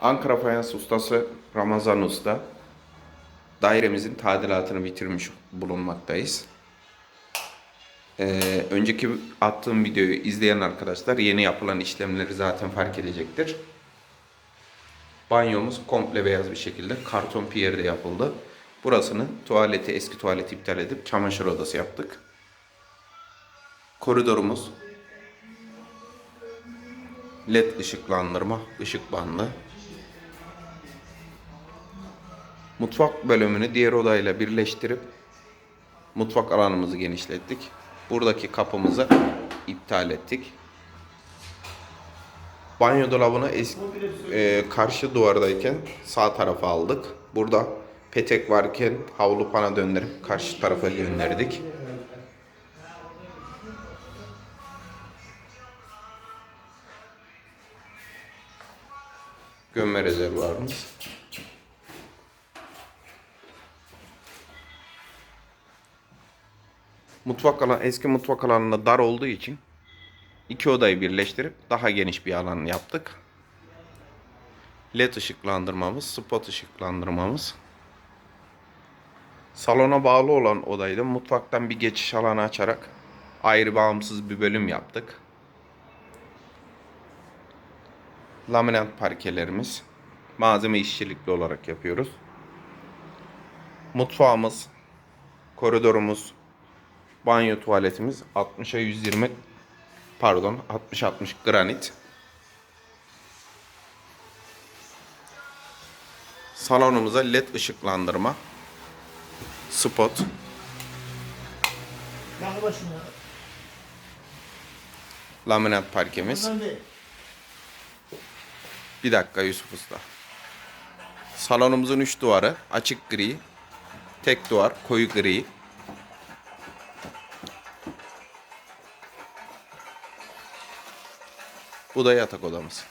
Ankara Fayans Ustası Ramazan Usta. Dairemizin tadilatını bitirmiş bulunmaktayız. Ee, önceki attığım videoyu izleyen arkadaşlar yeni yapılan işlemleri zaten fark edecektir. Banyomuz komple beyaz bir şekilde karton piyerde yapıldı. Burasını tuvaleti, eski tuvaleti iptal edip çamaşır odası yaptık. Koridorumuz led ışıklandırma, ışık bandı. Mutfak bölümünü diğer odayla birleştirip mutfak alanımızı genişlettik. Buradaki kapımızı iptal ettik. Banyo dolabını eski, e, karşı duvardayken sağ tarafa aldık. Burada petek varken havlu pana döndürüp karşı tarafa gönderdik. Gömme rezervuarımız. Mutfak alan eski mutfak alanında dar olduğu için iki odayı birleştirip daha geniş bir alan yaptık. LED ışıklandırmamız, spot ışıklandırmamız. Salona bağlı olan odayı da mutfaktan bir geçiş alanı açarak ayrı bağımsız bir bölüm yaptık. Laminat parkelerimiz malzeme işçilikli olarak yapıyoruz. Mutfağımız, koridorumuz, banyo tuvaletimiz 60'a 120 pardon 60-60 granit. Salonumuza led ışıklandırma. Spot. Laminat parkemiz. Bir dakika Yusuf Usta. Salonumuzun üç duvarı açık gri. Tek duvar koyu gri. Bu da yatak odamız.